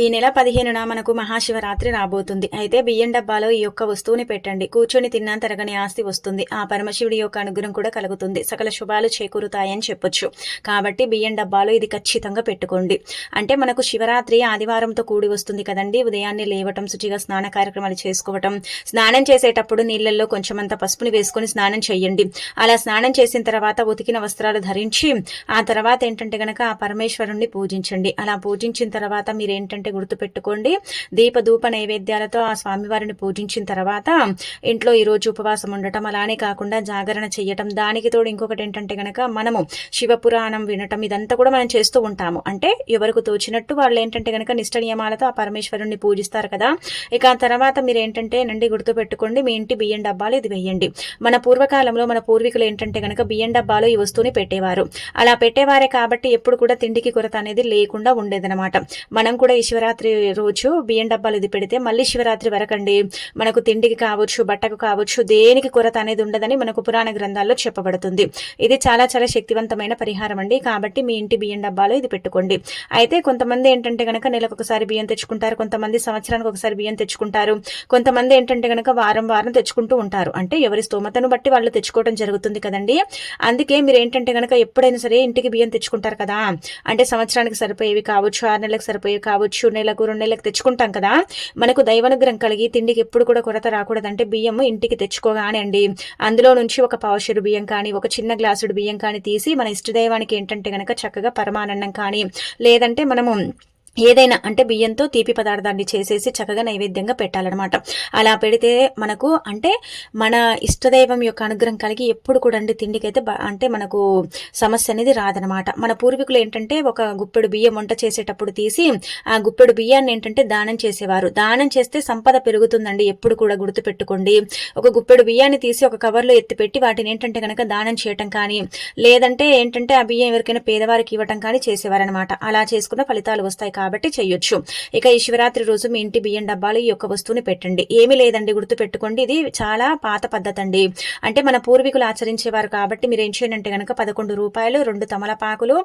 ఈ నెల పదిహేనున మనకు మహాశివరాత్రి రాబోతుంది. అయితే బియ్యం డబ్బాలో ఈ యొక్క వస్తువుని పెట్టండి. కూర్చొని తిన్నా తరగని ఆస్తి వస్తుంది. ఆ పరమశివుడి యొక్క అనుగ్రహం కూడా కలుగుతుంది. సకల శుభాలు చేకూరుతాయని చెప్పొచ్చు. కాబట్టి బియ్యం డబ్బాలో ఇది ఖచ్చితంగా పెట్టుకోండి. అంటే మనకు శివరాత్రి ఆదివారంతో కూడి వస్తుంది కదండి. ఉదయాన్నే లేవటం శుచిగా స్నాన కార్యక్రమాలు చేసుకోవటం స్నానం చేసేటప్పుడు నీళ్ళల్లో కొంచెమంత పసుపుని వేసుకొని స్నానం చేయండి. అలా స్నానం చేసిన తర్వాత ఉతికిన వస్త్రాలు ధరించి ఆ తర్వాత ఏంటంటే గనక ఆ పరమేశ్వరుణ్ణి పూజించండి. అలా పూజించిన తర్వాత మీరు ఏంటంటే గుర్తుపెట్టుకోండి. దీప ధూప నైవేద్యాలతో ఆ స్వామివారిని పూజించిన తర్వాత ఇంట్లో ఈ రోజు ఉపవాసం ఉండటం అలానే కాకుండా జాగరణ చేయటం దానికి తోడు ఇంకొకటి ఏంటంటే గనక మనము శివపురాణం వినటం ఇదంతా కూడా మనం చేస్తూ ఉంటాము. అంటే ఎవరికి తోచినట్టు వాళ్ళు ఏంటంటే గనక నిష్ట నియమాలతో ఆ పరమేశ్వరుణ్ణి పూజిస్తారు కదా. ఇక ఆ తర్వాత మీరు ఏంటంటే నండి గుర్తుపెట్టుకోండి. మీ ఇంటి బియ్యం డబ్బాలు ఇది వేయండి మన పూర్వకాలంలో మన పూర్వీకులు ఏంటంటే గనక బియ్యం డబ్బాలు ఈ వస్తువుని పెట్టేవారు. అలా పెట్టేవారే కాబట్టి ఎప్పుడు కూడా తిండికి కొరత అనేది లేకుండా ఉండేదన్నమాట. మనం కూడా ఈ శివరాత్రి రోజు బియ్యం డబ్బాలు ఇది పెడితే మళ్ళీ శివరాత్రి వరకండి. మనకు తిండికి కావచ్చు బట్టకు కావచ్చు దేనికి కొరత అనేది ఉండదని మనకు పురాణ గ్రంథాల్లో చెప్పబడుతుంది. ఇది చాలా చాలా శక్తివంతమైన పరిహారం అండి. కాబట్టి మీ ఇంటి బియ్యం డబ్బాలో ఇది పెట్టుకోండి. అయితే కొంతమంది ఏంటంటే కనుక నెలకు ఒకసారి బియ్యం తెచ్చుకుంటారు కొంతమంది సంవత్సరానికి ఒకసారి బియ్యం తెచ్చుకుంటారు కొంతమంది ఏంటంటే కనుక వారం వారం తెచ్చుకుంటూ ఉంటారు. అంటే ఎవరి స్తోమతను బట్టి వాళ్ళు తెచ్చుకోవడం జరుగుతుంది కదండి. అందుకే మీరు ఏంటంటే కనుక ఎప్పుడైనా సరే ఇంటికి బియ్యం తెచ్చుకుంటారు కదా. అంటే సంవత్సరానికి సరిపోయేవి కావచ్చు ఆరు నెలలకు సరిపోయేవి కావచ్చు నెలకు రెండు నెలలకు తెచ్చుకుంటాం కదా. మనకు దైవనుగ్రహం కలిగి తిండికి ఎప్పుడు కూడా కొరత రాకూడదంటే బియ్యం ఇంటికి తెచ్చుకోగానే అండి అందులో నుంచి ఒక పావుషరు బియ్యం కానీ ఒక చిన్న గ్లాసుడు బియ్యం కానీ తీసి మన ఇష్టదైవానికి ఏంటంటే గనక చక్కగా పరమానందం కానీ లేదంటే మనము ఏదైనా అంటే బియ్యంతో తీపి పదార్థాన్ని చేసేసి చక్కగా నైవేద్యంగా పెట్టాలన్నమాట. అలా పెడితే మనకు అంటే మన ఇష్టదైవం యొక్క అనుగ్రహం కలిగి ఎప్పుడు కూడా అండి తిండికైతే అంటే మనకు సమస్య అనేది రాదనమాట మన పూర్వీకులు ఏంటంటే ఒక గుప్పెడు బియ్యం వంట చేసేటప్పుడు తీసి ఆ గుప్పెడు బియ్యాన్ని ఏంటంటే దానం చేసేవారు. దానం చేస్తే సంపద పెరుగుతుందండి ఎప్పుడు కూడా గుర్తుపెట్టుకోండి. ఒక గుప్పెడు బియ్యాన్ని తీసి ఒక కవర్లో ఎత్తిపెట్టి వాటిని ఏంటంటే కనుక దానం చేయటం కానీ లేదంటే ఏంటంటే ఆ బియ్యం ఎవరికైనా పేదవారికి ఇవ్వటం కానీ చేసేవారనమాట అలా చేసుకున్న ఫలితాలు వస్తాయి కాబట్టి చేయొచ్చు ఇక ఈ శివరాత్రి రోజు మీ ఇంటి బియ్యం డబ్బాలు ఈ యొక్క వస్తువుని పెట్టండి. ఏమీ లేదండి గుర్తు పెట్టుకోండి ఇది చాలా పాత పద్ధతి అండి అంటే మన పూర్వీకులు ఆచరించేవారు కాబట్టి మీరు ఏం చేయండి కనుక పదకొండు రూపాయలు రెండు తమలపాకులు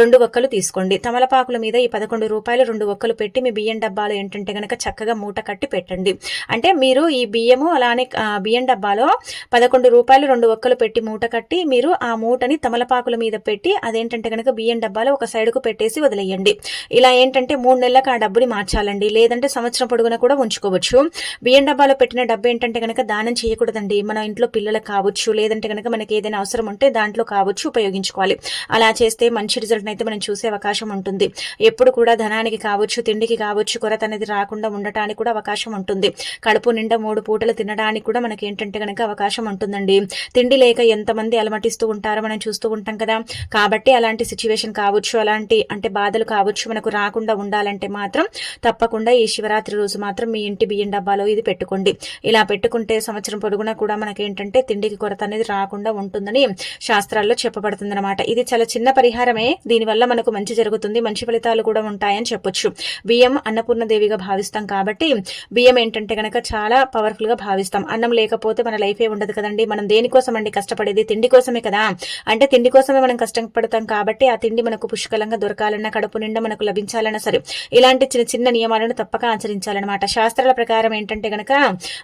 రెండు ఒక్కలు తీసుకోండి. తమలపాకుల మీద ఈ పదకొండు రూపాయలు రెండు ఒక్కలు పెట్టి మీ బియ్యం డబ్బాలు ఏంటంటే కనుక చక్కగా మూట కట్టి పెట్టండి. అంటే మీరు ఈ బియ్యము అలానే బియ్యం డబ్బాలో పదకొండు రూపాయలు రెండు ఒక్కలు పెట్టి మూట కట్టి మీరు ఆ మూటని తమలపాకుల మీద పెట్టి అదేంటంటే కనుక బియ్యం డబ్బాలో ఒక సైడ్కు పెట్టేసి వదిలేయండి. ఇలా ఏంటంటే మూడు నెలలకు ఆ డబ్బుని మార్చాలండి. లేదంటే సంవత్సరం పొడుగున కూడా ఉంచుకోవచ్చు. బియ్యం డబ్బాలో పెట్టిన డబ్బు ఏంటంటే కనుక దానం చేయకూడదండి. మన ఇంట్లో పిల్లలకు కావచ్చు లేదంటే కనుక మనకి ఏదైనా అవసరం ఉంటే దాంట్లో కావచ్చు ఉపయోగించుకోవాలి. అలా చేస్తే మంచి రిజల్ట్ అయితే మనం చూసే అవకాశం ఉంటుంది. ఎప్పుడు కూడా ధనానికి కావచ్చు తిండికి కావచ్చు కొరత అనేది రాకుండా ఉండటానికి కూడా అవకాశం ఉంటుంది. కడుపు నిండా మూడు పూటలు తినడానికి కూడా మనకి ఏంటంటే కనుక అవకాశం ఉంటుందండి. తిండి లేక ఎంతమంది అలమటిస్తూ ఉంటారో మనం చూస్తూ ఉంటాం కదా. కాబట్టి అలాంటి సిచ్యువేషన్ కావచ్చు అలాంటి అంటే బాధలు కావచ్చు మనకు రాకుండా ఉండాలంటే మాత్రం తప్పకుండా ఈ శివరాత్రి రోజు మాత్రం మీ ఇంటి బియ్యం డబ్బాలో ఇది పెట్టుకోండి. ఇలా పెట్టుకుంటే సంవత్సరం పొడుగునా కూడా మనకి ఏంటంటే తిండికి కొరత అనేది రాకుండా ఉంటుందని శాస్త్రాల్లో చెప్పబడుతుంది అనమాట ఇది చాలా చిన్న పరిహారమే. దీనివల్ల మనకు మంచి జరుగుతుంది. మంచి ఫలితాలు కూడా ఉంటాయని చెప్పొచ్చు. బియ్యం అన్నపూర్ణదేవిగా భావిస్తాం కాబట్టి బియ్యం ఏంటంటే కనుక చాలా పవర్ఫుల్గా భావిస్తాం. అన్నం లేకపోతే మన లైఫే ఉండదు కదండి. మనం దేనికోసం అండి కష్టపడేది? తిండి కోసమే కదా. అంటే తిండి కోసమే మనం కష్టపడతాం కాబట్టి ఆ తిండి మనకు పుష్కలంగా దొరకాలన్నా కడుపు నిండా మనకు లభించాలన్న సరే. ఇలాంటి చిన్న చిన్న నియమాలను తప్పక ఆచరించాలన్నమాట. శాస్త్రాల ప్రకారం ఏంటంటే గనక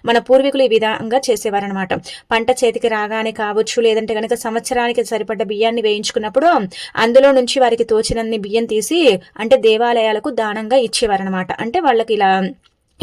మన పూర్వీకులు ఈ విధంగా చేసేవారనమాట పంట చేతికి రాగానే కావచ్చు లేదంటే గనక సంవత్సరానికి సరిపడ్డ బియ్యాన్ని వేయించుకున్నప్పుడు అందులో నుంచి వారికి తోచినన్ని బియ్యం తీసి అంటే దేవాలయాలకు దానంగా ఇచ్చేవారనమాట అంటే వాళ్ళకి ఇలా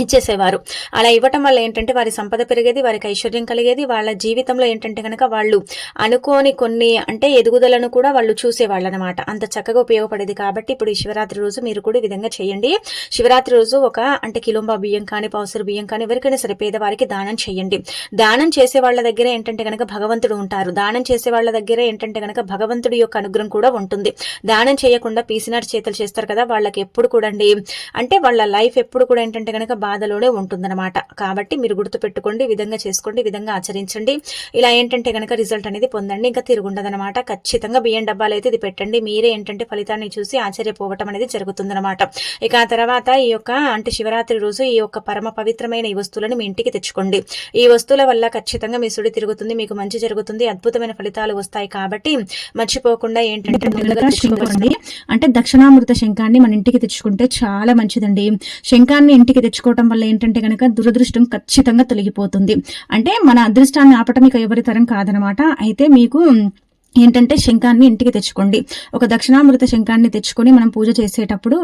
ఇచ్చేసేవారు. అలా ఇవ్వటం వల్ల ఏంటంటే వారి సంపద పెరిగేది వారికి ఐశ్వర్యం కలిగేది వాళ్ళ జీవితంలో ఏంటంటే కనుక వాళ్ళు అనుకోని కొన్ని అంటే ఎదుగుదలను కూడా వాళ్ళు చూసేవాళ్ళు అనమాట అంత చక్కగా ఉపయోగపడేది కాబట్టి ఇప్పుడు ఈ శివరాత్రి రోజు మీరు కూడా ఈ విధంగా చేయండి. శివరాత్రి రోజు ఒక అంటే కిలోంబా బియ్యం కానీ పౌసరు బియ్యం కానీ ఎవరికైనా సరే పేదవారికి దానం చేయండి. దానం చేసే వాళ్ళ దగ్గర ఏంటంటే కనుక భగవంతుడు ఉంటారు. దానం చేసే వాళ్ళ దగ్గర ఏంటంటే కనుక భగవంతుడి యొక్క అనుగ్రహం కూడా ఉంటుంది. దానం చేయకుండా పీసినాటి చేతలు చేస్తారు కదా వాళ్ళకి ఎప్పుడు కూడా అంటే వాళ్ళ లైఫ్ ఎప్పుడు కూడా ఏంటంటే కనుక బాధలోనే ఉంటుందన్నమాట. కాబట్టి మీరు గుర్తుపెట్టుకోండి విధంగా చేసుకోండి విధంగా ఆచరించండి. ఇలా ఏంటంటే కనుక రిజల్ట్ అనేది పొందండి ఇంకా తిరుగుండదనమాట ఖచ్చితంగా బియ్యం డబ్బాలు అయితే ఇది పెట్టండి. మీరే ఏంటంటే ఫలితాన్ని చూసి ఆశ్చర్యపోవటం అనేది జరుగుతుందన్నమాట. ఇక ఆ తర్వాత ఈ యొక్క అంటే శివరాత్రి రోజు ఈ యొక్క పరమ పవిత్రమైన ఈ వస్తువులను మీ ఇంటికి తెచ్చుకోండి. ఈ వస్తువుల వల్ల ఖచ్చితంగా మీ సుడి తిరుగుతుంది మీకు మంచి జరుగుతుంది అద్భుతమైన ఫలితాలు వస్తాయి కాబట్టి మర్చిపోకుండా ఏంటంటే అంటే దక్షిణామృత శంఖాన్ని మన ఇంటికి తెచ్చుకుంటే చాలా మంచిదండి. శంఖాన్ని ఇంటికి తెచ్చుకోవటం వల్ల ఏంటంటే గనక దురదృష్టం ఖచ్చితంగా తొలగిపోతుంది. అంటే మన అదృష్టాన్ని ఆపటం ఇక ఎవరి తరం కాదనమాట. అయితే మీకు ఏంటంటే శంఖాన్ని ఇంటికి తెచ్చుకోండి. ఒక దక్షిణామృత శంఖాన్ని తెచ్చుకొని మనం పూజ చేసేటప్పుడు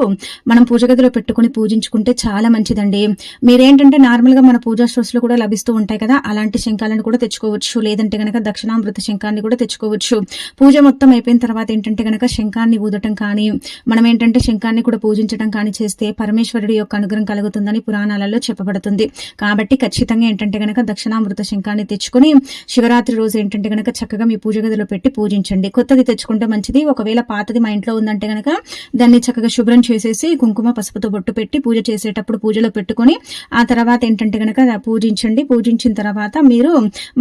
మనం పూజ గదిలో పెట్టుకుని పూజించుకుంటే చాలా మంచిదండి. మీరేంటంటే నార్మల్గా మన పూజా స్టోర్స్లో కూడా లభిస్తూ ఉంటాయి కదా అలాంటి శంఖాలను కూడా తెచ్చుకోవచ్చు. లేదంటే గనక దక్షిణామృత శంఖాన్ని కూడా తెచ్చుకోవచ్చు. పూజ మొత్తం అయిపోయిన తర్వాత ఏంటంటే గనక శంఖాన్ని ఊదటం కానీ మనం ఏంటంటే శంఖాన్ని కూడా పూజించడం కానీ చేస్తే పరమేశ్వరుడి యొక్క అనుగ్రహం కలుగుతుందని పురాణాలలో చెప్పబడుతుంది. కాబట్టి ఖచ్చితంగా ఏంటంటే కనుక దక్షిణామృత శంఖాన్ని తెచ్చుకొని శివరాత్రి రోజు ఏంటంటే గనక చక్కగా మీ పూజ గదిలో పెట్టి పూజించండి. కొత్తది తెచ్చుకుంటే మంచిది. ఒకవేళ పాతది మా ఇంట్లో ఉందంటే కనుక దాన్ని చక్కగా శుభ్రం చేసేసి కుంకుమ పసుపుతో బొట్టు పెట్టి పూజ చేసేటప్పుడు పూజలో పెట్టుకొని ఆ తర్వాత ఏంటంటే కనుక పూజించండి. పూజించిన తర్వాత మీరు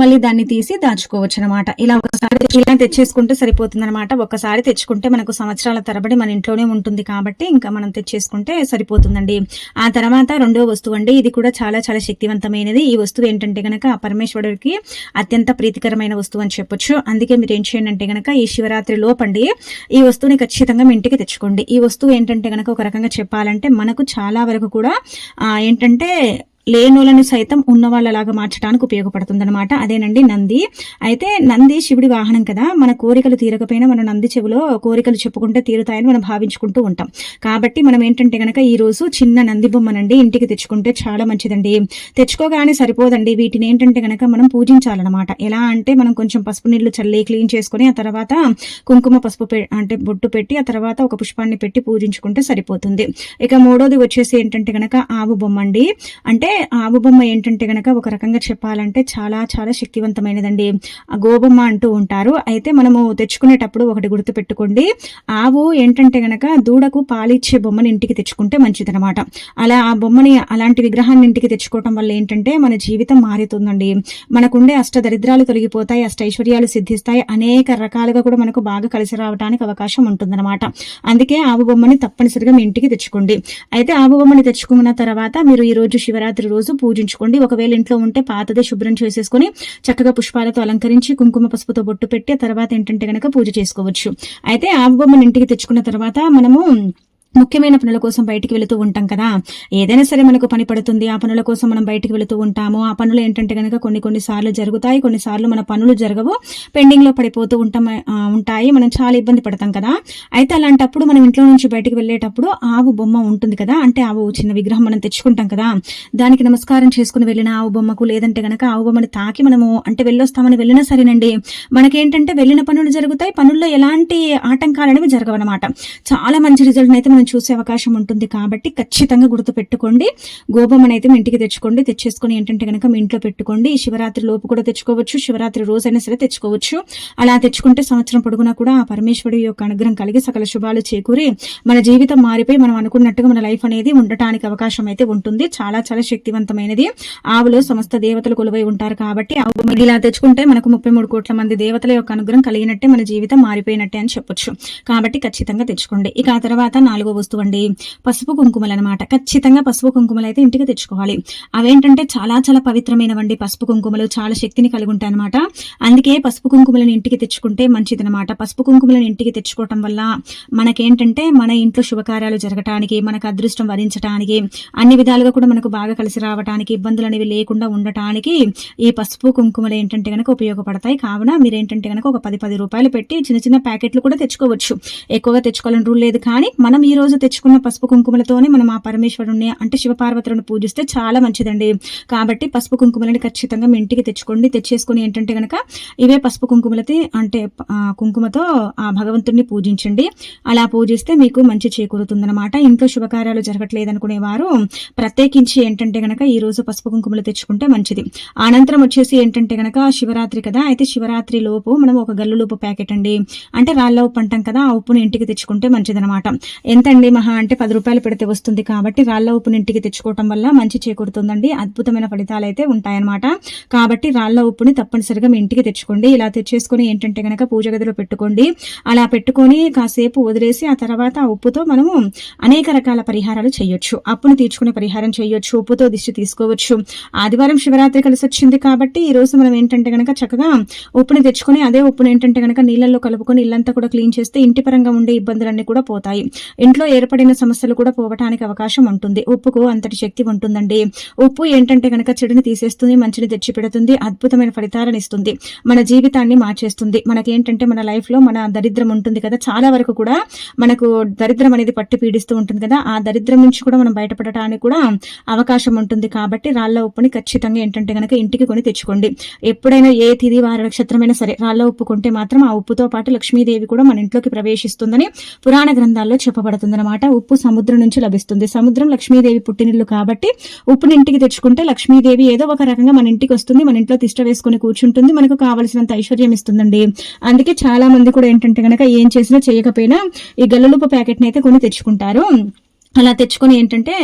మళ్ళీ దాన్ని తీసి దాచుకోవచ్చు అనమాట ఇలా ఒకసారి ఇలా తెచ్చేసుకుంటే సరిపోతుంది అనమాట ఒకసారి తెచ్చుకుంటే మనకు సంవత్సరాల తరబడి మన ఇంట్లోనే ఉంటుంది కాబట్టి ఇంకా మనం తెచ్చేసుకుంటే సరిపోతుందండి. ఆ తర్వాత రెండో వస్తువు అండి. ఇది కూడా చాలా చాలా శక్తివంతమైనది. ఈ వస్తువు ఏంటంటే గనక పరమేశ్వరుడికి అత్యంత ప్రీతికరమైన వస్తువు అని చెప్పొచ్చు. అందుకే మీరు ఏం చేయండి అంటే గనక ఈ శివరాత్రి లోపండి ఈ వస్తువుని ఖచ్చితంగా మీ ఇంటికి తెచ్చుకోండి. ఈ వస్తువు ఏంటంటే గనక ఒక రకంగా చెప్పాలంటే మనకు చాలా వరకు కూడా ఏంటంటే లేనులను సైతం ఉన్న వాళ్ళలాగా మార్చడానికి ఉపయోగపడుతుందనమాట అదేనండి నంది. అయితే నంది శివుడి వాహనం కదా. మన కోరికలు తీరకపోయినా మన నంది చెవిలో కోరికలు చెప్పుకుంటే తీరుతాయని మనం భావించుకుంటూ ఉంటాం. కాబట్టి మనం ఏంటంటే గనక ఈరోజు చిన్న నంది బొమ్మనండి ఇంటికి తెచ్చుకుంటే చాలా మంచిదండి. తెచ్చుకోగానే సరిపోదండి. వీటిని ఏంటంటే గనక మనం పూజించాలన్నమాట. ఎలా అంటే మనం కొంచెం పసుపు నీళ్ళు చల్లి క్లీన్ చేసుకుని ఆ తర్వాత కుంకుమ పసుపు అంటే బొట్టు పెట్టి ఆ తర్వాత ఒక పుష్పాన్ని పెట్టి పూజించుకుంటే సరిపోతుంది. ఇక మూడోది వచ్చేసి ఏంటంటే గనక ఆవు బొమ్మ అండి అంటే ఆవు బొమ్మ ఏంటంటే గనక ఒక రకంగా చెప్పాలంటే చాలా చాలా శక్తివంతమైనదండి. గోబొమ్మ అంటూ ఉంటారు. అయితే మనము తెచ్చుకునేటప్పుడు ఒకటి గుర్తు పెట్టుకోండి ఆవు ఏంటంటే గనక దూడకు పాలిచ్చే బొమ్మని ఇంటికి తెచ్చుకుంటే మంచిదనమాట అలా ఆ బొమ్మని అలాంటి విగ్రహాన్ని ఇంటికి తెచ్చుకోవటం వల్ల ఏంటంటే మన జీవితం మారుతుందండి. మనకుండే అష్ట దరిద్రాలు తొలగిపోతాయి అష్టైశ్వర్యాలు సిద్ధిస్తాయి అనేక రకాలుగా కూడా మనకు బాగా కలిసి రావడానికి అవకాశం ఉంటుందన్నమాట. అందుకే ఆవు బొమ్మని తప్పనిసరిగా మీ ఇంటికి తెచ్చుకోండి. అయితే ఆవు బొమ్మని తెచ్చుకున్న తర్వాత మీరు ఈ రోజు శివరాత్రి రోజు పూజించుకోండి. ఒకవేళ ఇంట్లో ఉంటే పాతదే శుభ్రం చేసేసుకొని చక్కగా పుష్పాలతో అలంకరించి కుంకుమ పసుపుతో బొట్టు పెట్టి తర్వాత ఏంటంటే గనక పూజ చేసుకోవచ్చు. అయితే ఆవు బొమ్మను ఇంటికి తెచ్చుకున్న తర్వాత మనము ముఖ్యమైన పనుల కోసం బయటికి వెళుతూ ఉంటాం కదా. ఏదైనా సరే మనకు పని పడుతుంది. ఆ పనుల కోసం మనం బయటికి వెళుతూ ఉంటాము. ఆ పనులు ఏంటంటే కనుక కొన్ని కొన్ని సార్లు జరుగుతాయి. కొన్నిసార్లు మన పనులు జరగవు. పెండింగ్లో పడిపోతూ ఉంటాం ఉంటాయి. మనం చాలా ఇబ్బంది పడతాం కదా. అయితే అలాంటప్పుడు మనం ఇంట్లో నుంచి బయటికి వెళ్ళేటప్పుడు ఆవు బొమ్మ ఉంటుంది కదా. అంటే ఆవు చిన్న విగ్రహం మనం తెచ్చుకుంటాం కదా. దానికి నమస్కారం చేసుకుని వెళ్ళిన ఆవు బొమ్మకు లేదంటే గనక ఆవు బొమ్మని తాకి మనము అంటే వెళ్ళొస్తామని వెళ్ళినా సరేనండి. మనకేంటంటే వెళ్ళిన పనులు జరుగుతాయి. పనుల్లో ఎలాంటి ఆటంకాలు అనేవి జరగవన్నమాట. చాలా మంచి రిజల్ట్ అయితే మనం చూసే అవకాశం ఉంటుంది కాబట్టి ఖచ్చితంగా గుర్తు పెట్టుకోండి అయితే మీ ఇంటికి తెచ్చుకోండి. తెచ్చేసుకొని ఏంటంటే కనుక మీ ఇంట్లో పెట్టుకోండి. శివరాత్రి లోపు కూడా తెచ్చుకోవచ్చు. శివరాత్రి రోజైనా సరే తెచ్చుకోవచ్చు. అలా తెచ్చుకుంటే సంవత్సరం పొడుగునా కూడా ఆ పరమేశ్వరుడు యొక్క అనుగ్రహం కలిగి సకల శుభాలు చేకూరి మన జీవితం మారిపోయి మనం అనుకున్నట్టుగా మన లైఫ్ అనేది ఉండటానికి అవకాశం అయితే ఉంటుంది. చాలా చాలా శక్తివంతమైనది. ఆవులో సమస్త దేవతలు కొలువై ఉంటారు కాబట్టి ఆవు ఇలా తెచ్చుకుంటే మనకు ముప్పై మూడు కోట్ల మంది దేవతల యొక్క అనుగ్రహం కలిగినట్టే మన జీవితం మారిపోయినట్టే అని చెప్పొచ్చు. కాబట్టి ఖచ్చితంగా తెచ్చుకోండి. ఇక ఆ తర్వాత నాలుగో వస్తువు అండి పసుపు కుంకుమలు అనమాట ఖచ్చితంగా పసుపు కుంకుమలు అయితే ఇంటికి తెచ్చుకోవాలి. అవేంటంటే చాలా చాలా పవిత్రమైనవండి పసుపు కుంకుమలు. చాలా శక్తిని కలిగి ఉంటాయి అనమాట అందుకే పసుపు కుంకుమలను ఇంటికి తెచ్చుకుంటే మంచిదనమాట పసుపు కుంకుమలను ఇంటికి తెచ్చుకోవటం వల్ల మనకేంటంటే మన ఇంట్లో శుభకార్యాలు జరగటానికి మనకు అదృష్టం వరించడానికి అన్ని విధాలుగా కూడా మనకు బాగా కలిసి రావడానికి ఇబ్బందులు అనేవి లేకుండా ఉండటానికి ఈ పసుపు కుంకుమలు ఏంటంటే కనుక ఉపయోగపడతాయి. కావున మీరు ఏంటంటే కనుక ఒక పది పది రూపాయలు పెట్టి చిన్న చిన్న ప్యాకెట్లు కూడా తెచ్చుకోవచ్చు. ఎక్కువగా తెచ్చుకోవాలని రూల్ లేదు కానీ మనం ఈ రోజు తెచ్చుకున్న పసుపు కుంకుమలతోనే మనం ఆ పరమేశ్వరుణ్ణి అంటే శివపార్వతులను పూజిస్తే చాలా మంచిదండి. కాబట్టి పసుపు కుంకుమలని ఖచ్చితంగా మీ ఇంటికి తెచ్చుకోండి. తెచ్చేసుకుని ఏంటంటే కనుక ఇవే పసుపు కుంకుమలతో అంటే కుంకుమతో ఆ భగవంతుడిని పూజించండి. అలా పూజిస్తే మీకు మంచి చేకూరుతుందనమాట ఇంట్లో శుభకార్యాలు జరగట్లేదు అనుకునే వారు ప్రత్యేకించి ఏంటంటే గనక ఈ రోజు పసుపు కుంకుమలు తెచ్చుకుంటే మంచిది. అనంతరం వచ్చేసి ఏంటంటే గనక శివరాత్రి కదా అయితే శివరాత్రి లోపు మనం ఒక గల్లు లోపు ప్యాకెట్ అండి. అంటే రాళ్ళ ఉప్పు అంటాం కదా ఆ ఉప్పుని ఇంటికి తెచ్చుకుంటే మంచిదనమాట ఎంత ఎంతండి మహా అంటే పది రూపాయలు పెడితే వస్తుంది కాబట్టి రాళ్ళ ఉప్పుని ఇంటికి తెచ్చుకోవటం వల్ల మంచి చేకూరుతుందండి. అద్భుతమైన ఫలితాలు అయితే ఉంటాయన్నమాట. కాబట్టి రాళ్ళ ఉప్పుని తప్పనిసరిగా మీ ఇంటికి తెచ్చుకోండి. ఇలా తెచ్చేసుకొని ఏంటంటే గనక పూజ గదిలో పెట్టుకోండి. అలా పెట్టుకొని కాసేపు వదిలేసి ఆ తర్వాత ఆ ఉప్పుతో మనము అనేక రకాల పరిహారాలు చేయొచ్చు. అప్పుని తీర్చుకునే పరిహారం చేయొచ్చు. ఉప్పుతో దిష్టి తీసుకోవచ్చు. ఆదివారం శివరాత్రి కలిసి వచ్చింది కాబట్టి ఈ రోజు మనం ఏంటంటే గనక చక్కగా ఉప్పుని తెచ్చుకొని అదే ఉప్పుని ఏంటంటే గనక నీళ్ళల్లో కలుపుకొని ఇల్లంతా కూడా క్లీన్ చేస్తే ఇంటి పరంగా ఉండే ఇబ్బందులన్నీ కూడా పోతాయి. ఇంట్లో ఏర్పడిన సమస్యలు కూడా పోవటానికి అవకాశం ఉంటుంది. ఉప్పుకు అంతటి శక్తి ఉంటుందండి. ఉప్పు ఏంటంటే కనుక చెడుని తీసేస్తుంది మంచిని తెచ్చి పెడుతుంది అద్భుతమైన ఫలితాలను ఇస్తుంది. మన జీవితాన్ని మార్చేస్తుంది. మనకేంటంటే మన లైఫ్లో మన దరిద్రం ఉంటుంది కదా. చాలా వరకు కూడా మనకు దరిద్రం అనేది పట్టి పీడిస్తూ ఉంటుంది కదా. ఆ దరిద్రం నుంచి కూడా మనం బయటపడటానికి కూడా అవకాశం ఉంటుంది. కాబట్టి రాళ్ళ ఉప్పుని ఖచ్చితంగా ఏంటంటే గనక ఇంటికి కొని తెచ్చుకోండి. ఎప్పుడైనా ఏ తిది వార నక్షత్రమైనా సరే రాళ్ళ ఉప్పు కొంటే మాత్రం ఆ ఉప్పుతో పాటు లక్ష్మీదేవి కూడా మన ఇంట్లోకి ప్రవేశిస్తుందని పురాణ గ్రంథాల్లో చెప్పబడుతుంది. అనమాట ఉప్పు సముద్రం నుంచి లభిస్తుంది. సముద్రం లక్ష్మీదేవి పుట్టినిల్లు కాబట్టి ఉప్పుని ఇంటికి తెచ్చుకుంటే లక్ష్మీదేవి ఏదో ఒక రకంగా మన ఇంటికి వస్తుంది మన ఇంట్లో తిష్ట వేసుకుని కూర్చుంటుంది మనకు కావలసినంత ఐశ్వర్యం ఇస్తుందండి. అందుకే చాలా మంది కూడా ఏంటంటే గనక ఏం చేసినా చేయకపోయినా ఈ గల్లులుప్పు ప్యాకెట్ని అయితే కొని తెచ్చుకుంటారు. అలా తెచ్చుకొని ఏంటంటే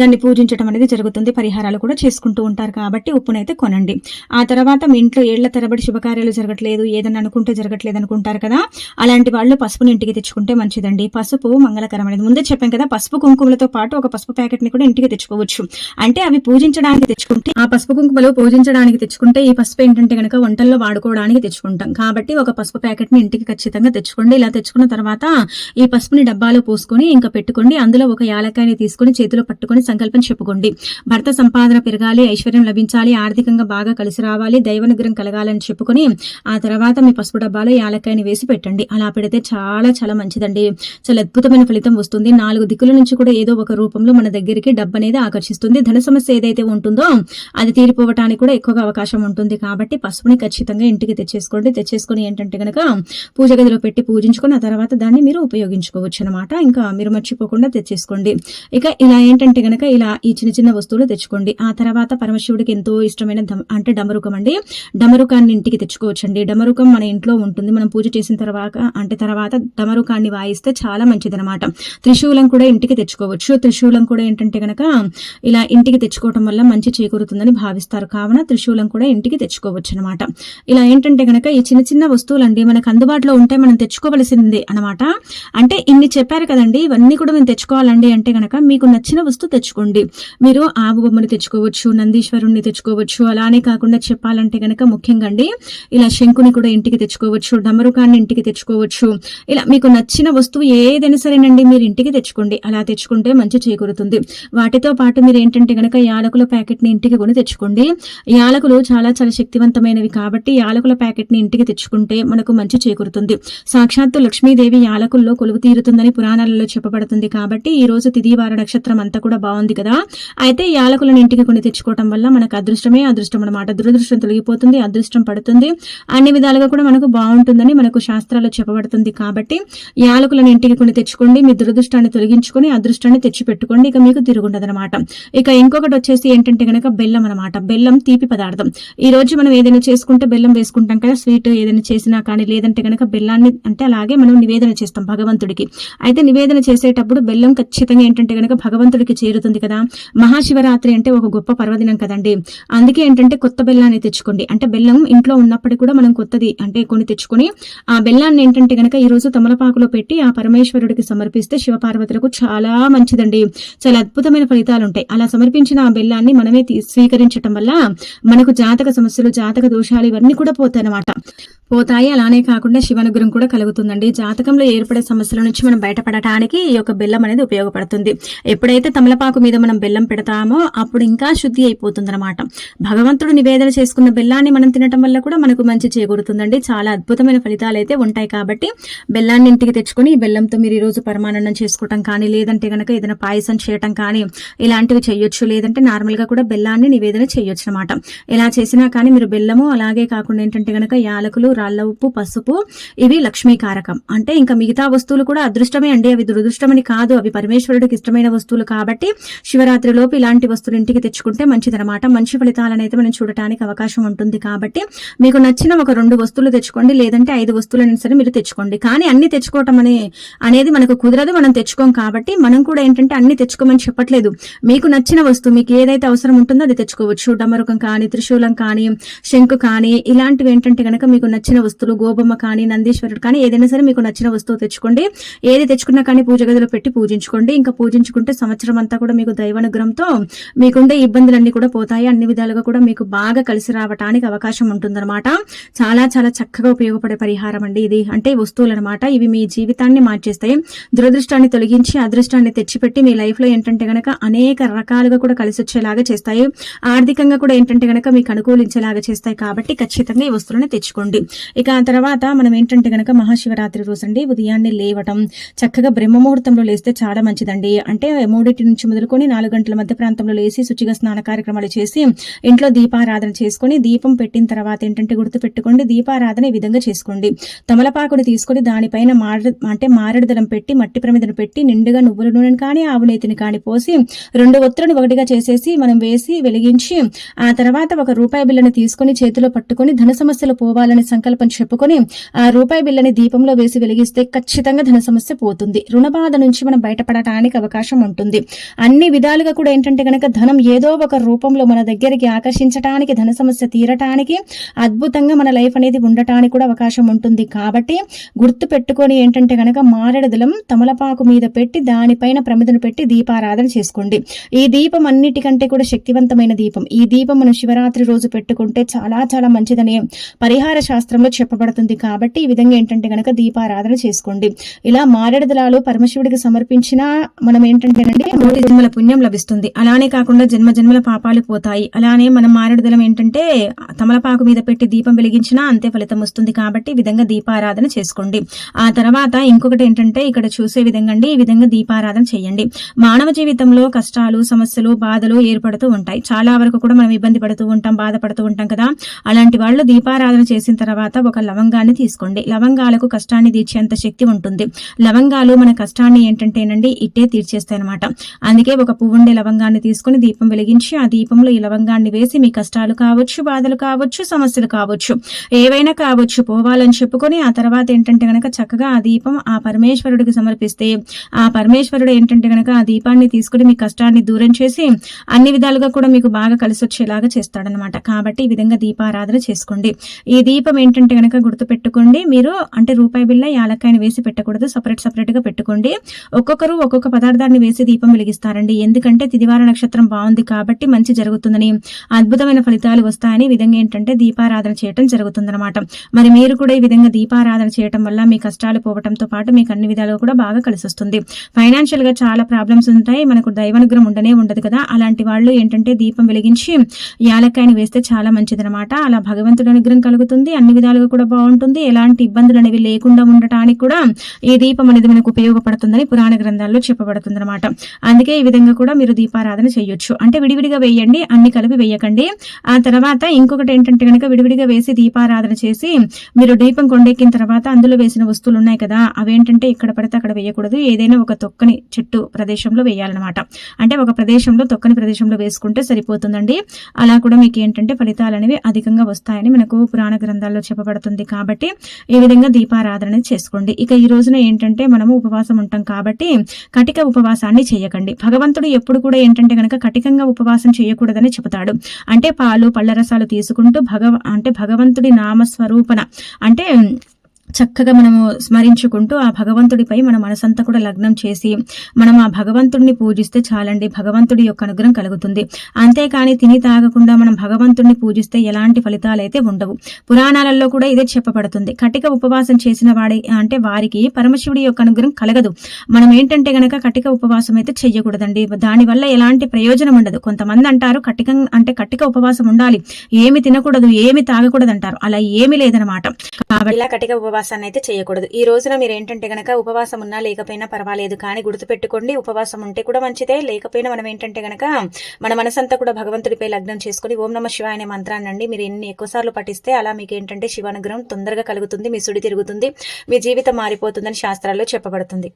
దాన్ని పూజించడం అనేది జరుగుతుంది. పరిహారాలు కూడా చేసుకుంటూ ఉంటారు కాబట్టి ఉప్పునైతే కొనండి. ఆ తర్వాత మీ ఇంట్లో ఏళ్ళ తరబడి శుభకార్యాలు జరగట్లేదు ఏదన్నా అనుకుంటే జరగట్లేదు అనుకుంటారు కదా అలాంటి వాళ్ళు పసుపుని ఇంటికి తెచ్చుకుంటే మంచిదండి. పసుపు మంగళకరమైనది ముందే చెప్పాం కదా పసుపు కుంకుమలతో పాటు ఒక పసుపు ప్యాకెట్ని కూడా ఇంటికి తెచ్చుకోవచ్చు. అంటే అవి పూజించడానికి తెచ్చుకుంటే ఆ పసుపు కుంకుమలు పూజించడానికి తెచ్చుకుంటే ఈ పసుపు ఏంటంటే కనుక వంటల్లో వాడుకోవడానికి తెచ్చుకుంటాం. కాబట్టి ఒక పసుపు ప్యాకెట్ని ఇంటికి ఖచ్చితంగా తెచ్చుకోండి. ఇలా తెచ్చుకున్న తర్వాత ఈ పసుపుని డబ్బాలో పోసుకొని ఇంకా పెట్టుకోండి. అందులో ఒక యాలక్కాయని తీసుకొని చేతిలో పట్టుకొని సంకల్పం చెప్పుకోండి. భర్త సంపాదన పెరగాలి ఐశ్వర్యం లభించాలి ఆర్థికంగా బాగా కలిసి రావాలి దైవనుగ్రహం కలగాలని చెప్పుకొని ఆ తర్వాత మీ పసుపు డబ్బాలో యాలక్కాయని వేసి పెట్టండి. అలా పెడితే చాలా చాలా మంచిదండి. చాలా అద్భుతమైన ఫలితం వస్తుంది. నాలుగు దిక్కుల నుంచి కూడా ఏదో ఒక రూపంలో మన దగ్గరికి డబ్బు అనేది ఆకర్షిస్తుంది. ధన సమస్య ఏదైతే ఉంటుందో అది తీరిపోవటానికి కూడా ఎక్కువగా అవకాశం ఉంటుంది. కాబట్టి పసుపుని ఖచ్చితంగా ఇంటికి తెచ్చేసుకోండి. తెచ్చేసుకొని ఏంటంటే కనుక పూజ గదిలో పెట్టి పూజించుకొని ఆ తర్వాత దాన్ని మీరు ఉపయోగించుకోవచ్చు అనమాట ఇంకా మీరు మర్చిపోకుండా తెచ్చేసుకోండి. ఇక ఇలా ఏంటంటే గనక ఇలా ఈ చిన్న చిన్న వస్తువులు తెచ్చుకోండి. ఆ తర్వాత పరమశివుడికి ఎంతో ఇష్టమైన అంటే డమరుకం అండి. డమరుకాన్ని ఇంటికి తెచ్చుకోవచ్చండి. డమరుకం మన ఇంట్లో ఉంటుంది. మనం పూజ చేసిన తర్వాత అంటే తర్వాత డమరుకాన్ని వాయిస్తే చాలా మంచిదనమాట త్రిశూలం కూడా ఇంటికి తెచ్చుకోవచ్చు. త్రిశూలం కూడా ఏంటంటే గనక ఇలా ఇంటికి తెచ్చుకోవటం వల్ల మంచి చేకూరుతుందని భావిస్తారు. కావున త్రిశూలం కూడా ఇంటికి తెచ్చుకోవచ్చు అనమాట ఇలా ఏంటంటే గనక ఈ చిన్న చిన్న వస్తువులండి మనకు అందుబాటులో ఉంటే మనం తెచ్చుకోవలసింది అనమాట అంటే ఇన్ని చెప్పారు కదండి ఇవన్నీ కూడా మేము తెచ్చుకోవాలండి. అంటే గనక మీకు నచ్చిన వస్తువు తెచ్చుకోండి. మీరు ఆవు బొమ్మని తెచ్చుకోవచ్చు నందీశ్వరుణ్ణి తెచ్చుకోవచ్చు అలానే కాకుండా చెప్పాలంటే గనక ముఖ్యంగా అండి ఇలా శంకుని కూడా ఇంటికి తెచ్చుకోవచ్చు డమరుకాన్ని ఇంటికి తెచ్చుకోవచ్చు. ఇలా మీకు నచ్చిన వస్తువు ఏదైనా సరేనండి మీరు ఇంటికి తెచ్చుకోండి. అలా తెచ్చుకుంటే మంచి చేకూరుతుంది. వాటితో పాటు మీరు ఏంటంటే గనక యాలకుల ప్యాకెట్ని ఇంటికి కొని తెచ్చుకోండి. యాలకులు చాలా చాలా శక్తివంతమైనవి కాబట్టి యాలకుల ప్యాకెట్ని ఇంటికి తెచ్చుకుంటే మనకు మంచి చేకూరుతుంది. సాక్షాత్తు లక్ష్మీదేవి యాలకుల్లో కొలువు తీరుతుందని పురాణాలలో చెప్పబడుతుంది కాబట్టి ఈ రోజు తిదివార నక్షత్రం అంతా కూడా బాగుంది కదా. అయితే యాలకులను ఇంటికి కొని తెచ్చుకోవటం వల్ల మనకు అదృష్టమే అదృష్టం అనమాట దురదృష్టం తొలగిపోతుంది అదృష్టం పడుతుంది. అన్ని విధాలుగా కూడా మనకు బాగుంటుందని మనకు శాస్త్రాల్లో చెప్పబడుతుంది కాబట్టి యాలకులను ఇంటికి కొని తెచ్చుకోండి. మీ దురదృష్టాన్ని తొలగించుకొని అదృష్టాన్ని తెచ్చి పెట్టుకోండి ఇక మీకు తిరుగుండదనమాట ఇక ఇంకొకటి వచ్చేసి ఏంటంటే గనక బెల్లం అనమాట బెల్లం తీపి పదార్థం. ఈ రోజు మనం ఏదైనా చేసుకుంటే బెల్లం వేసుకుంటాం కదా. స్వీట్ ఏదైనా చేసినా కానీ లేదంటే గనక బెల్లాన్ని అంటే అలాగే మనం నివేదన చేస్తాం భగవంతుడికి. అయితే నివేదన చేసేటప్పుడు బెల్లం ఖచ్చితంగా ఖచ్చితంగా ఏంటంటే గనక భగవంతుడికి చేరుతుంది కదా. మహాశివరాత్రి అంటే ఒక గొప్ప పర్వదినం కదండి. అందుకే ఏంటంటే కొత్త బెల్లాన్ని తెచ్చుకోండి. అంటే బెల్లం ఇంట్లో ఉన్నప్పటికీ కూడా మనం కొత్తది అంటే కొని తెచ్చుకొని ఆ బెల్లాన్ని ఏంటంటే గనక ఈ రోజు తమలపాకులో పెట్టి ఆ పరమేశ్వరుడికి సమర్పిస్తే శివపార్వతులకు చాలా మంచిదండి. చాలా అద్భుతమైన ఫలితాలు ఉంటాయి. అలా సమర్పించిన ఆ బెల్లాన్ని మనమే తీ- స్వీకరించటం వల్ల మనకు జాతక సమస్యలు జాతక దోషాలు ఇవన్నీ కూడా పోతాయి అన్నమాట పోతాయి. అలానే కాకుండా శివనుగ్రహం కూడా కలుగుతుందండి. జాతకంలో ఏర్పడే సమస్యల నుంచి మనం బయటపడటానికి ఈ యొక్క బెల్లం అనేది ఉపయోగం ఉపయోగపడుతుంది. ఎప్పుడైతే తమలపాకు మీద మనం బెల్లం పెడతామో అప్పుడు ఇంకా శుద్ధి అయిపోతుంది అనమాట భగవంతుడు నివేదన చేసుకున్న బెల్లాన్ని మనం తినటం వల్ల కూడా మనకు మంచి చేకూరుతుందండి. చాలా అద్భుతమైన ఫలితాలు అయితే ఉంటాయి కాబట్టి బెల్లాన్ని ఇంటికి తెచ్చుకొని ఈ బెల్లంతో మీరు ఈ రోజు పరమానందం చేసుకోవటం కానీ లేదంటే గనక ఏదైనా పాయసం చేయటం కానీ ఇలాంటివి చేయొచ్చు. లేదంటే నార్మల్గా కూడా బెల్లాన్ని నివేదన చేయొచ్చు అనమాట ఇలా చేసినా కానీ మీరు బెల్లము అలాగే కాకుండా ఏంటంటే గనక యాలకులు రాళ్ళ ఉప్పు పసుపు ఇవి లక్ష్మీ కారకం. అంటే ఇంకా మిగతా వస్తువులు కూడా అదృష్టమే అండి. అవి దురదృష్టమని కాదు. అవి పరమేశ్వర పరమేశ్వరుడికి ఇష్టమైన వస్తువులు కాబట్టి శివరాత్రి లోపు ఇలాంటి వస్తువులు ఇంటికి తెచ్చుకుంటే మంచిదన్నమాట. మంచి ఫలితాలను అయితే మనం చూడటానికి అవకాశం ఉంటుంది కాబట్టి మీకు నచ్చిన ఒక రెండు వస్తువులు తెచ్చుకోండి లేదంటే ఐదు వస్తువులైనా సరే మీరు తెచ్చుకోండి. కానీ అన్ని తెచ్చుకోవటం అనే అనేది మనకు కుదరదు మనం తెచ్చుకోం కాబట్టి మనం కూడా ఏంటంటే అన్ని తెచ్చుకోమని చెప్పట్లేదు. మీకు నచ్చిన వస్తువు మీకు ఏదైతే అవసరం ఉంటుందో అది తెచ్చుకోవచ్చు. డమరుకం కానీ త్రిశూలం కానీ శంకు కానీ ఇలాంటివి ఏంటంటే కనుక మీకు నచ్చిన వస్తువులు గోబొమ్మ కానీ నందీశ్వరుడు కానీ ఏదైనా సరే మీకు నచ్చిన వస్తువు తెచ్చుకోండి. ఏది తెచ్చుకున్నా కానీ పూజ గదిలో పెట్టి పూజించుకోండి. ఇంకా పూజించుకుంటే సంవత్సరం అంతా కూడా మీకు దైవానుగ్రహంతో మీకుండే ఇబ్బందులన్నీ కూడా పోతాయి. అన్ని విధాలుగా కూడా మీకు బాగా కలిసి రావటానికి అవకాశం ఉంటుందన్నమాట. చాలా చాలా చక్కగా ఉపయోగపడే పరిహారం అండి ఇది. అంటే వస్తువులు అనమాట ఇవి మీ జీవితాన్ని మార్చేస్తాయి. దురదృష్టాన్ని తొలగించి అదృష్టాన్ని తెచ్చిపెట్టి మీ లైఫ్లో ఏంటంటే గనక అనేక రకాలుగా కూడా కలిసి వచ్చేలాగా చేస్తాయి. ఆర్థికంగా కూడా ఏంటంటే గనక మీకు అనుకూలించేలాగా చేస్తాయి. కాబట్టి ఖచ్చితంగా ఈ వస్తువులను తెచ్చుకోండి. ఇక ఆ తర్వాత మనం ఏంటంటే గనక మహాశివరాత్రి రోజు అండి ఉదయాన్నే లేవటం చక్కగా బ్రహ్మముహూర్తంలో లేస్తే చాలా మంచి మంచిదండి. అంటే మూడింటి నుంచి మొదలుకొని నాలుగు గంటల మధ్య ప్రాంతంలో లేచి శుచిగా స్నాన కార్యక్రమాలు చేసి ఇంట్లో దీపారాధన చేసుకొని దీపం పెట్టిన తర్వాత ఏంటంటే గుర్తుపెట్టుకోండి దీపారాధన ఈ విధంగా చేసుకోండి. తమలపాకుని తీసుకొని దానిపైన మార అంటే మారడుదలం పెట్టి మట్టి ప్రమిదను పెట్టి నిండుగా నువ్వుల నూనెను కానీ ఆవు నేతిని కానీ పోసి రెండు ఒత్తులను ఒకటిగా చేసేసి మనం వేసి వెలిగించి ఆ తర్వాత ఒక రూపాయి బిల్లను తీసుకొని చేతిలో పట్టుకొని ధన సమస్యలు పోవాలని సంకల్పం చెప్పుకొని ఆ రూపాయి బిల్లని దీపంలో వేసి వెలిగిస్తే ఖచ్చితంగా ధన సమస్య పోతుంది. రుణ బాధ నుంచి మనం బయటపడటానికి అవకాశం ఉంటుంది. అన్ని విధాలుగా కూడా ఏంటంటే కనుక ధనం ఏదో ఒక రూపంలో మన దగ్గరికి ఆకర్షించటానికి ధన సమస్య తీరటానికి అద్భుతంగా మన లైఫ్ అనేది ఉండటానికి కూడా అవకాశం ఉంటుంది. కాబట్టి గుర్తు పెట్టుకొని ఏంటంటే కనుక మారెడదలం తమలపాకు మీద పెట్టి దానిపైన ప్రమిదను పెట్టి దీపారాధన చేసుకోండి. ఈ దీపం అన్నిటికంటే కూడా శక్తివంతమైన దీపం. ఈ దీపం మనం శివరాత్రి రోజు పెట్టుకుంటే చాలా చాలా మంచిదని పరిహార శాస్త్రంలో చెప్పబడుతుంది. కాబట్టి ఈ విధంగా ఏంటంటే కనుక దీపారాధన చేసుకోండి. ఇలా మారెడదలాలు పరమశివుడికి సమర్పించినా మనం ఏంటంటేనండి కోటి జన్మల పుణ్యం లభిస్తుంది. అలానే కాకుండా జన్మ జన్మల పాపాలు పోతాయి. అలానే మనం మారేడుదలం ఏంటంటే తమలపాకు మీద పెట్టి దీపం వెలిగించినా అంతే ఫలితం వస్తుంది కాబట్టి ఈ విధంగా దీపారాధన చేసుకోండి. ఆ తర్వాత ఇంకొకటి ఏంటంటే ఇక్కడ చూసే విధంగా అండి ఈ విధంగా దీపారాధన చేయండి. మానవ జీవితంలో కష్టాలు సమస్యలు బాధలు ఏర్పడుతూ ఉంటాయి. చాలా వరకు కూడా మనం ఇబ్బంది పడుతూ ఉంటాం బాధపడుతూ ఉంటాం కదా. అలాంటి వాళ్ళు దీపారాధన చేసిన తర్వాత ఒక లవంగాన్ని తీసుకోండి. లవంగాలకు కష్టాన్ని తీర్చేంత శక్తి ఉంటుంది. లవంగాలు మన కష్టాన్ని ఏంటంటేనండి ఇట్టే తీర్చేస్తాయి అనమాట అందుకే ఒక పువ్వుండే లవంగాన్ని తీసుకొని దీపం వెలిగించి ఆ దీపంలో ఈ లవంగాన్ని వేసి మీ కష్టాలు కావచ్చు బాధలు కావచ్చు సమస్యలు కావచ్చు ఏవైనా కావచ్చు పోవాలని చెప్పుకొని ఆ తర్వాత ఏంటంటే గనక చక్కగా ఆ దీపం ఆ పరమేశ్వరుడికి సమర్పిస్తే ఆ పరమేశ్వరుడు ఏంటంటే గనక ఆ దీపాన్ని తీసుకుని మీ కష్టాన్ని దూరం చేసి అన్ని విధాలుగా కూడా మీకు బాగా కలిసి వచ్చేలాగా చేస్తాడనమాట కాబట్టి ఈ విధంగా దీపారాధన చేసుకోండి. ఈ దీపం ఏంటంటే గనక గుర్తు పెట్టుకోండి మీరు అంటే రూపాయి బిల్ల యాలక్కాయని వేసి పెట్టకూడదు. సపరేట్ సపరేట్గా పెట్టుకోండి. ఒక్కొక్కరు ఒక్కొక్క పదార్థాన్ని వేసి దీపం వెలిగిస్తారండి. ఎందుకంటే తిదివార నక్షత్రం బాగుంది కాబట్టి మంచి జరుగుతుందని అద్భుతమైన ఫలితాలు వస్తాయని విధంగా ఏంటంటే దీపారాధన చేయటం జరుగుతుందన్నమాట. మరి మీరు కూడా ఈ విధంగా దీపారాధన చేయటం వల్ల మీ కష్టాలు పోవటంతో పాటు మీకు అన్ని విధాలుగా కూడా బాగా కలిసి వస్తుంది ఫైనాన్షియల్గా చాలా ప్రాబ్లమ్స్ ఉంటాయి. మనకు దైవానుగ్రహం ఉండనే ఉండదు కదా. అలాంటి వాళ్ళు ఏంటంటే దీపం వెలిగించి యాలక్కాయని వేస్తే చాలా మంచిదనమాట అలా భగవంతుడి అనుగ్రహం కలుగుతుంది. అన్ని విధాలుగా కూడా బాగుంటుంది. ఎలాంటి ఇబ్బందులు అనేవి లేకుండా ఉండటానికి కూడా ఈ దీపం అనేది మనకు ఉపయోగపడుతుందని పురాణ గ్రంథాల్లో చెప్పబడుతుంది అనమాట అందుకే ఈ విధంగా కూడా మీరు దీపారాధన చేయొచ్చు. అంటే విడివిడిగా వేయండి అన్ని కలిపి వేయకండి. ఆ తర్వాత ఇంకొకటి ఏంటంటే కనుక విడివిడిగా వేసి దీపారాధన చేసి మీరు దీపం కొండెక్కిన తర్వాత అందులో వేసిన వస్తువులు ఉన్నాయి కదా అవేంటంటే ఇక్కడ పడితే అక్కడ వేయకూడదు. ఏదైనా ఒక తొక్కని చెట్టు ప్రదేశంలో వేయాలన్నమాట. అంటే ఒక ప్రదేశంలో తొక్కని ప్రదేశంలో వేసుకుంటే సరిపోతుందండి. అలా కూడా మీకు ఏంటంటే ఫలితాలు అనేవి అధికంగా వస్తాయని మనకు పురాణ గ్రంథాల్లో చెప్పబడుతుంది కాబట్టి ఈ విధంగా దీపారాధన చేసుకోండి. ఇక ఈ రోజున ఏంటంటే మనము ఉపవాసం ఉంటాం కాబట్టి కటిక ఉపవాసాన్ని చేయకండి. భగవంతుడు ఎప్పుడు కూడా ఏంటంటే కనుక కటికంగా ఉపవాసం చేయకూడదని చెబుతాడు. అంటే పాలు పళ్ళ రసాలు తీసుకుంటూ భగవ అంటే భగవంతుడి నామస్వరూపణ అంటే చక్కగా మనము స్మరించుకుంటూ ఆ భగవంతుడిపై మన మనసంతా కూడా లగ్నం చేసి మనం ఆ భగవంతుడిని పూజిస్తే చాలండి. భగవంతుడి యొక్క అనుగ్రహం కలుగుతుంది. అంతేకాని తిని తాగకుండా మనం భగవంతుడిని పూజిస్తే ఎలాంటి ఫలితాలు అయితే ఉండవు. పురాణాలలో కూడా ఇదే చెప్పబడుతుంది. కటిక ఉపవాసం చేసిన వాడి అంటే వారికి పరమశివుడి యొక్క అనుగ్రహం కలగదు. మనం ఏంటంటే గనక కటిక ఉపవాసం అయితే చెయ్యకూడదండి. దానివల్ల ఎలాంటి ప్రయోజనం ఉండదు. కొంతమంది అంటారు కటిక అంటే కటిక ఉపవాసం ఉండాలి. ఏమి తినకూడదు ఏమి తాగకూడదు అంటారు. అలా ఏమి లేదనమాట. కాబట్టి ఇలా కటిక ఉపవాసాన్ని అయితే చేయకూడదు. ఈ రోజున మీరు ఏంటంటే గనక ఉపవాసం ఉన్నా లేకపోయినా పర్వాలేదు కానీ గుర్తుపెట్టుకోండి ఉపవాసం ఉంటే కూడా మంచిదే. లేకపోయినా మనం ఏంటంటే గనక మన మనసంతా కూడా భగవంతుడిపై లగ్నం చేసుకుని ఓం నమ శివాయ అనే మంత్రాన్ని అండి మీరు ఎన్ని ఎక్కువసార్లు పఠిస్తే అలా మీకు ఏంటంటే శివానుగ్రహం తొందరగా కలుగుతుంది మీ సుడి తిరుగుతుంది మీ జీవితం మారిపోతుందని శాస్త్రాల్లో చెప్పబడుతుంది.